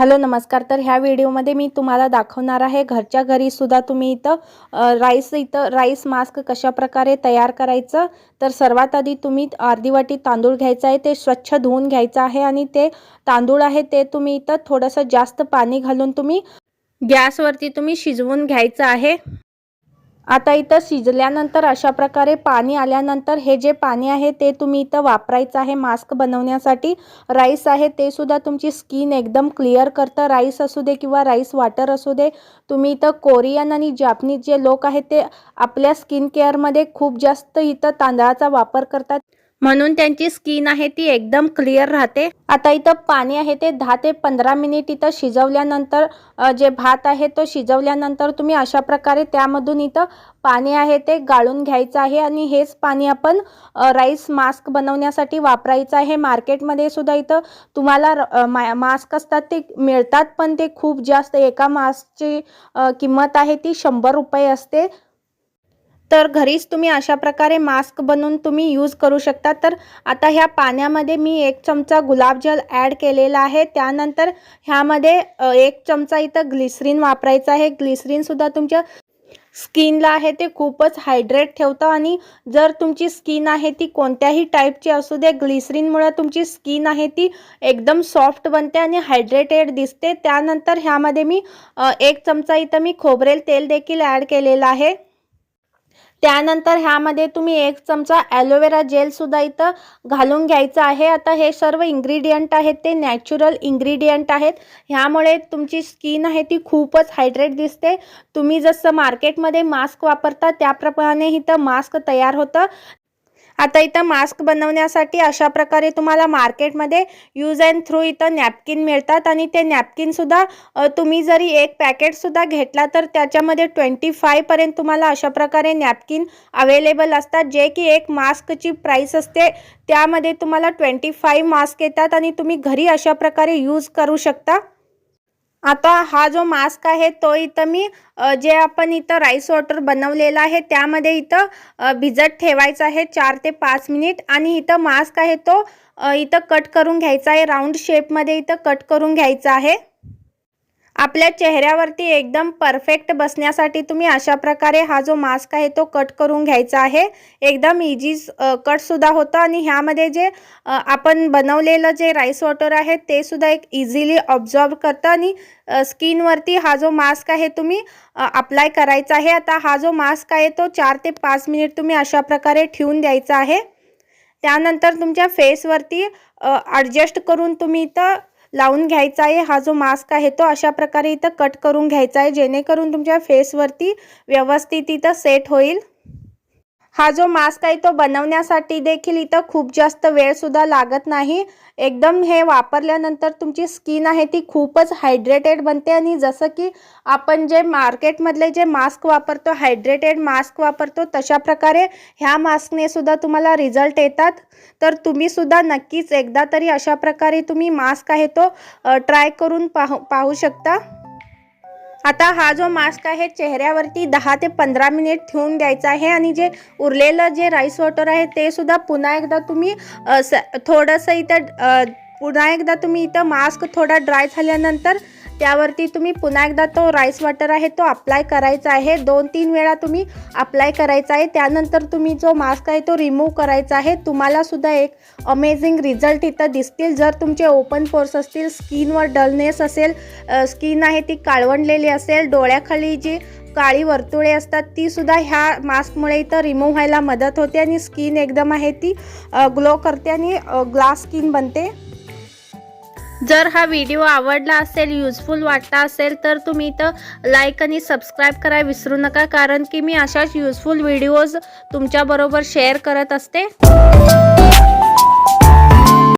Hello नमस्कार. तर ह्या व्हिडिओमध्ये मी तुम्हाला दाखवणार आहे घरच्या घरीसुद्धा तुम्ही इथं राईस इथं राईस मास्क कशा प्रकारे तयार करायचं? तर सर्वात आधी तुम्ही अर्धी वाटी तांदूळ घ्यायचं आहे ते स्वच्छ धुवून घ्यायचं आहे आणि ते तांदूळ आहे ते तुम्ही इथं थोडंसं जास्त पाणी घालून तुम्ही गॅसवरती तुम्ही शिजवून घ्यायचं आहे. आता इथं शिजल्यानंतर अशा प्रकारे पाणी आल्यानंतर हे जे पाणी आहे ते तुम्ही इथं वापरायचं आहे मास्क बनवण्यासाठी. राईस आहे ते सुद्धा तुमची स्किन एकदम क्लिअर करतं. राईस असू दे किंवा राईस वॉटर असू दे तुम्ही इथं कोरियन आणि जापनीज जे लोक आहेत ते आपल्या स्किन केअरमध्ये खूप जास्त इथं तांदळाचा वापर करतात. म्हणून त्यांची स्किन आहे ती एकदम क्लिअर राहते. आता इथं पाणी आहे ते दहा ते पंधरा मिनिट इथं शिजवल्यानंतर जे भात आहे तो शिजवल्यानंतर तुम्ही अशा प्रकारे त्यामधून इथं पाणी आहे ते गाळून घ्यायचं आहे आणि हेच पाणी आपण राईस मास्क बनवण्यासाठी वापरायचं आहे. मार्केटमध्ये सुद्धा इथं तुम्हाला मा मास्क असतात ते मिळतात पण ते खूप जास्त एका मास्कची किंमत आहे ती शंभर रुपये असते. तर घरीच तुम्ही अशा प्रकारे मास्क बनवून तुम्ही यूज करू शकता. तर आता ह्या पाण्यामध्ये मी एक चमचा गुलाबजल ॲड केलेला आहे. त्यानंतर ह्यामध्ये एक चमचा इथं ग्लिसरीन वापरायचं आहे. ग्लिसरीनसुद्धा तुमच्या स्किनला आहे ते खूपच हायड्रेट ठेवतं आणि जर तुमची स्किन आहे ती कोणत्याही टाईपची असू दे ग्लिसरीनमुळे तुमची स्किन आहे ती एकदम सॉफ्ट बनते आणि हायड्रेटेड दिसते. त्यानंतर ह्यामध्ये मी एक चमचा इथं मी खोबरेल तेल देखील ॲड केलेलं आहे. त्यानंतर ह्यामध्ये तुम्ही एक चमचा ॲलोवेरा जेलसुद्धा इथं घालून घ्यायचं आहे. आता हे सर्व इंग्रेडियंट आहेत ते नॅचरल इंग्रेडियंट आहेत. ह्यामुळे तुमची स्किन आहे ती खूपच हायड्रेट दिसते. तुम्ही जसं मार्केटमध्ये मास्क वापरता त्याप्रमाणे इथं मास्क तयार होतं. आता इथं मास्क बनवण्यासाठी अशा प्रकारे तुम्हाला मार्केटमध्ये यूज अँड थ्रू इथं नॅपकिन मिळतात आणि ते नॅपकिनसुद्धा तुम्ही जरी एक पॅकेटसुद्धा घेतला तर त्याच्यामध्ये ट्वेंटी फायपर्यंत तुम्हाला अशा प्रकारे नॅपकिन अवेलेबल असतात. जे की एक मास्कची प्राईस असते त्यामध्ये तुम्हाला ट्वेंटी फाय मास्क येतात आणि तुम्ही घरी अशा प्रकारे यूज करू शकता. आता हा जो मास्क आहे तो इथं मी जे आपण इथं राईस वॉटर बनवलेला आहे त्यामध्ये इथं भिजत ठेवायचं आहे चार ते पाच मिनिट आणि इथं मास्क आहे तो इथं कट करून घ्यायचा आहे राऊंड शेपमध्ये इथं कट करून घ्यायचा आहे. आपल्या चेहऱ्यावरती एकदम परफेक्ट बसण्यासाठी तुम्ही अशा प्रकारे हा जो मास्क आहे तो कट करून घ्यायचा आहे. एकदम इझी कटसुद्धा होतं आणि ह्यामध्ये जे आपण बनवलेलं जे राईस वॉटर आहे ते सुद्धा एक इझिली ऑब्झॉर्ब करतं आणि स्किनवरती हा जो मास्क आहे तुम्ही अप्लाय करायचा आहे. आता हा जो मास्क आहे तो चार ते पाच मिनिट तुम्ही अशा प्रकारे ठेवून द्यायचा आहे. त्यानंतर तुमच्या फेसवरती ॲडजस्ट करून तुम्ही इथं लावून घ्यायचा आहे. हा जो मास्क आहे तो अशा प्रकारे इथं कट करून घ्यायचा आहे. जेणेकरून तुमच्या फेसवरती व्यवस्थित इथं सेट होईल. हा जो मास्क आहे तो बनवण्यासाठी देखील इथं खूप जास्त वेळसुद्धा लागत नाही. एकदम हे वापरल्यानंतर तुमची स्किन आहे ती खूपच हायड्रेटेड बनते आणि जसं की आपण जे मार्केटमधले जे मास्क वापरतो हायड्रेटेड मास्क वापरतो तशा प्रकारे ह्या मास्कने सुद्धा तुम्हाला रिझल्ट येतात. तर तुम्ही सुद्धा नक्कीच एकदा तरी अशा प्रकारे तुम्ही मास्क आहे तो ट्राय करून पाहू पाहू शकता. आता हा जो मास्क आहे चेहऱ्यावरती दहा ते पंधरा मिनिट ठेवून द्यायचा आहे आणि जे उरलेलं जे राईस वॉटर आहे ते सुद्धा पुन्हा एकदा तुम्ही स थोडंसं इथं पुन्हा एकदा तुम्ही इथं मास्क थोडा ड्राय झाल्यानंतर त्यावरती तुम्ही पुन्हा एकदा तो राईस वॉटर आहे तो अप्लाय करायचा आहे. दोन तीन वेळा तुम्ही अप्लाय करायचा आहे. त्यानंतर तुम्ही जो मास्क आहे तो रिमूव्ह करायचा आहे. तुम्हालासुद्धा एक अमेझिंग रिझल्ट इथं दिसतील. जर तुमचे ओपन पोर्स असतील स्किनवर डलनेस असेल स्किन आहे ती काळवंडलेली असेल डोळ्याखाली जी काळी वर्तुळे असतात ती सुद्धा ह्या मास्कमुळे इथं रिमूव्ह व्हायला मदत होते आणि स्किन एकदम आहे ती ग्लो करते आणि ग्लास स्किन बनते. जर हा व्हिडिओ आवडला असेल युजफुल वाटला असेल तर तुम्ही तर लाईक आणि सबस्क्राईब करायला विसरू नका. कारण की मी अशाच युजफुल व्हिडिओज तुमच्याबरोबर शेअर करत असते.